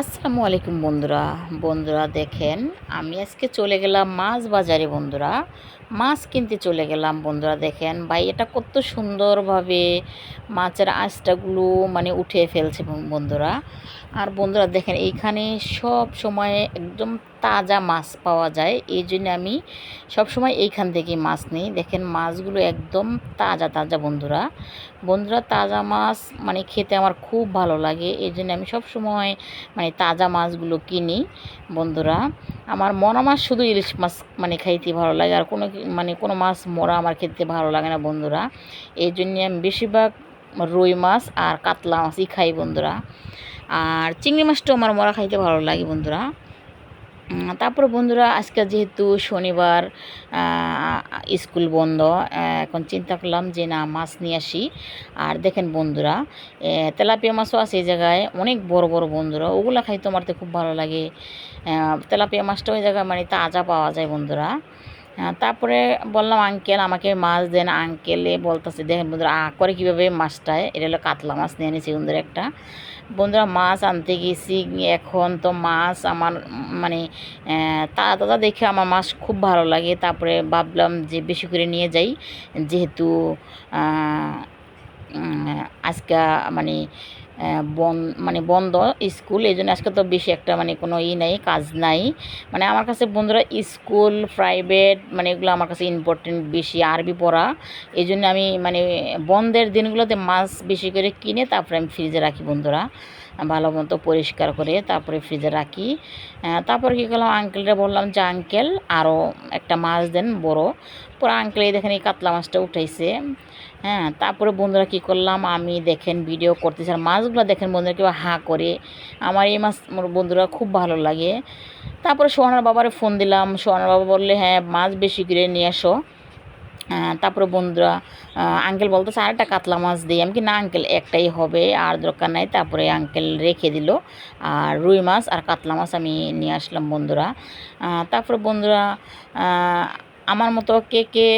আসসালামু আলাইকুম বন্ধুরা। বন্ধুরা দেখেন, আমি আজকে চলে গেলাম মাছ বাজারে বন্ধুরা। মাছ কিনতে চলে গেলাম বন্ধুরা দেখেন। ভাই, এটা কত সুন্দরভাবে মাছের আঁচটাগুলো মানে উঠে ফেলছে বন্ধুরা। আর বন্ধুরা দেখেন, এইখানে সব সময় একদম তাজা মাছ পাওয়া যায়। এই জন্য আমি সব সময় এইখান থেকে মাছ নিই। দেখেন মাছগুলো একদম তাজা তাজা বন্ধুরা। বন্ধুরা, তাজা মাছ মানে খেতে আমার খুব ভালো লাগে। এই জন্য আমি সব সময় মানে তাজা মাছগুলো কিনি বন্ধুরা। আমার মরা মাছ শুধু ইলিশ মাছ মানে খাইতে ভালো লাগে। আর কোনো মানে কোনো মাছ মরা আমার খেতে ভালো লাগে না বন্ধুরা। এই জন্যে আমি বেশিরভাগ রুই মাছ আর কাতলা মাছই খাই বন্ধুরা। আর চিংড়ি মাছটাও আমার মরা খাইতে ভালো লাগে বন্ধুরা। তারপরে বন্ধুরা, আজকে যেহেতু শনিবার স্কুল বন্ধ এখন চিন্তা করলাম যে না, মাছ নিয়ে আসি। আর দেখেন বন্ধুরা তেলাপিয়া মাছও আছে এই জায়গায়, অনেক বড় বড় বন্ধুরা, ওগুলো খাইতে আমার তো খুব ভালো লাগে। তেলাপিয়া মাছটা ওই জায়গায় মানে তাজা পাওয়া যায় বন্ধুরা। তারপরে বললাম, আঙ্কেল, আমাকে মাছ দেন। আঙ্কেলে বলতেছে, দেখেন বন্ধুরা, আ, করে কীভাবে মাছটায়? এটা হলো কাতলা মাছ, নিয়ে এনেছি বন্ধুরা একটা। বন্ধুরা, মাছ আনতে গেছি, এখন তো মাছ আমার মানে তাজা তাজা দেখে আমার মাছ খুব ভালো লাগে। তারপরে ভাবলাম যে বেশি করে নিয়ে যাই, যেহেতু আজকে মানে বন মানে বন্ধ স্কুল এই জন্য আজকে তো বেশি একটা মানে কোনো ই নেই, কাজ নাই। মানে আমার কাছে বন্ধুরা স্কুল, প্রাইভেট মানে এগুলো আমার কাছে ইম্পর্টেন্ট বেশি, আরবি পড়া। এই জন্য আমি মানে বন্ধের দিনগুলোতে মাছ বেশি করে কিনে তারপরে আমি ফ্রিজে রাখি বন্ধুরা। ভালো মতো পরিষ্কার করে তারপরে ফ্রিজে রাখি। তারপরে কী করলাম আঙ্কেলটা বললাম যে আঙ্কেল আরও একটা মাছ দেন বড়। পরে আঙ্কেল এই দেখেন এই কাতলা মাছটা উঠাইছে। হ্যাঁ তারপরে বন্ধুরা কী করলাম, আমি দেখেন ভিডিও করতেছি। আর মাছগুলো দেখেন বন্ধুরা, কেউ হাঁ করে। আমার এই মাছ বন্ধুরা খুব ভালো লাগে। তারপরে সোহানার বাবারে ফোন দিলাম। সোহানার বাবা বললে হ্যাঁ মাছ বেশি করে নিয়ে আসো। তারপরে বন্ধুরা আঙ্কেল বলতেছে, আরেকটা কাতলা মাছ দিই। আমি কি না আঙ্কেল একটাই হবে, আর দরকার নাই। তারপরে আঙ্কেল রেখে দিল। আর রুই মাছ আর কাতলা মাছ আমি নিয়ে আসলাম বন্ধুরা। তারপরে বন্ধুরা আমার মতো কে কে